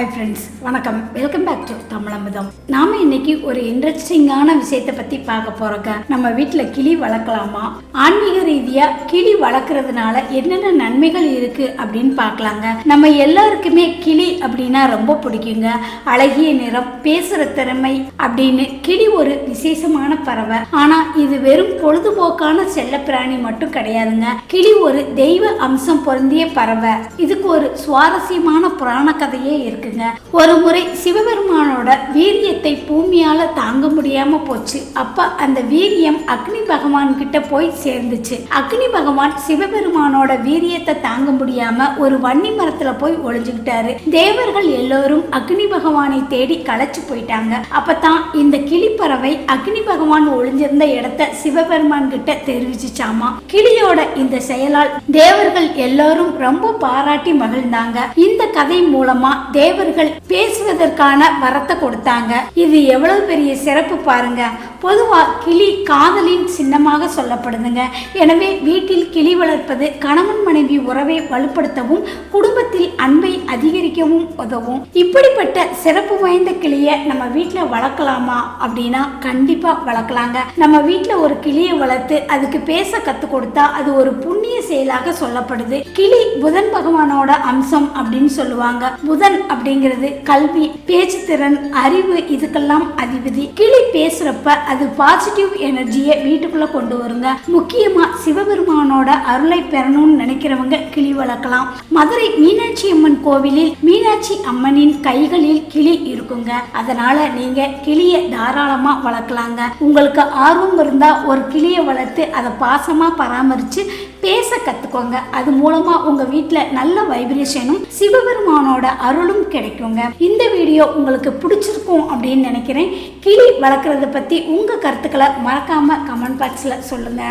Hi friends வணக்கம். Welcome back to தமிழம்பதம் நாம இன்னைக்கு ஒரு இன்ட்ரெஸ்டிங்கான விஷயத்தை பத்தி பார்க்க போறோங்க. நம்ம வீட்டில் கிளி வளர்க்கலாமா? ஆன்மீக ரீதியா கிளி வளர்க்கறதுனால என்னென்ன நன்மைகள் இருக்கு அப்படின்னு பார்க்கலாங்க. நம்ம எல்லாருக்குமே கிளி அப்படின்னா ரொம்ப பிடிக்குங்க. அழகிய நிறம் பேசுற திறமை அப்படின்னு கிளி ஒரு விசேஷமான பறவை. ஆனா இது வெறும் பொழுதுபோக்கான செல்லப்பிராணி மட்டும் கிடையாதுங்க. கிளி ஒரு தெய்வ அம்சம் பொருந்திய பறவை. இதுக்கு ஒரு சுவாரஸ்யமான புராண கதையே இருக்குங்க ஒரு முறை சிவபெருமானோட வீரியத்தை பூமியால தாங்க முடியாம போச்சு. அப்ப அந்த வீரியம் அக்னி பகவான் கிட்ட போய் சேர்ந்துச்சு. அக்னி பகவான் சிவபெருமானோட வீரியத்தை தாங்க முடியாம ஒரு வன்னி மரத்துல போய் ஒளிஞ்சுக்கிட்டாரு. தேவர்கள் எல்லோரும் அக்னி பகவானை தேடி களைச்சு போயிட்டாங்க. அப்பதான் இந்த கிளிப்பறவை அக்னி பகவான் ஒளிஞ்சிருந்த இடத்த சிவபெருமான் கிட்ட தெரிவிச்சுச்சாமா? கிளியோட இந்த செயலால் தேவர்கள் எல்லோரும் ரொம்ப பாராட்டி மகிழ்ந்தாங்க. இந்த கதை மூலமா தேவ தேவர்கள் பேசுவதற்கான வரத்தை கொடுத்தாங்க. இது எவ்வளவு பெரிய சிறப்பு பாருங்க. பொதுவாக கிளி காதலின் சின்னமாக சொல்லப்படுதுங்க. எனவே வீட்டில் கிளி வளர்ப்பது கணவன் மனைவி உறவை வலுப்படுத்தவும் குடும்பத்தில் அன்பை அதிகரிக்கவும் உதவும். இப்படிப்பட்ட சிறப்பு வாய்ந்த கிளியை நம்ம வீட்டில் வளர்க்கலாமா அப்படின்னா கண்டிப்பாக வளர்க்கலாங்க. நம்ம வீட்டில் ஒரு கிளியை வளர்த்து அதுக்கு பேச கற்றுக் கொடுத்தா அது ஒரு புண்ணிய செயலாக சொல்லப்படுது. கிளி புதன் பகவானோட அம்சம் அப்படின்னு சொல்லுவாங்க. புதன் அப்படிங்கிறது கல்வி பேச்சு திறன் அறிவு இதுக்கெல்லாம் அதிபதி. கிளி பேசுறப்ப அது பாசிட்டிவ் எனர்ஜியை வீட்டுக்குள்ளே கொண்டு வருங்க. முக்கியமா சிவபெருமானோட அருளை பெறணும்னு நினைக்கிறவங்க கிளி வளர்க்கலாம். மதுரை மீனாட்சி அம்மன் கோவிலில் மீனாட்சி அம்மனின் கைகளில் கிளி இருக்குங்க. அதனால நீங்க கிளியை தாராளமா வளர்க்கலாங்க. உங்களுக்கு ஆர்வம் இருந்தால் ஒரு கிளியை வளர்த்து அதை பாசமாக பராமரித்து பேச கத்துக்கோங்க. அது மூலமா உங்க வீட்டில் நல்ல வைப்ரேஷனும் சிவபெருமானோட அருளும் கிடைக்குங்க. இந்த வீடியோ உங்களுக்கு பிடிச்சிருக்கும் அப்படின்னு நினைக்கிறேன். கிளி வளர்க்குறத பத்தி உங்க கருத்துக்களை மறக்காம கமெண்ட் பாக்ஸில் சொல்லுங்க.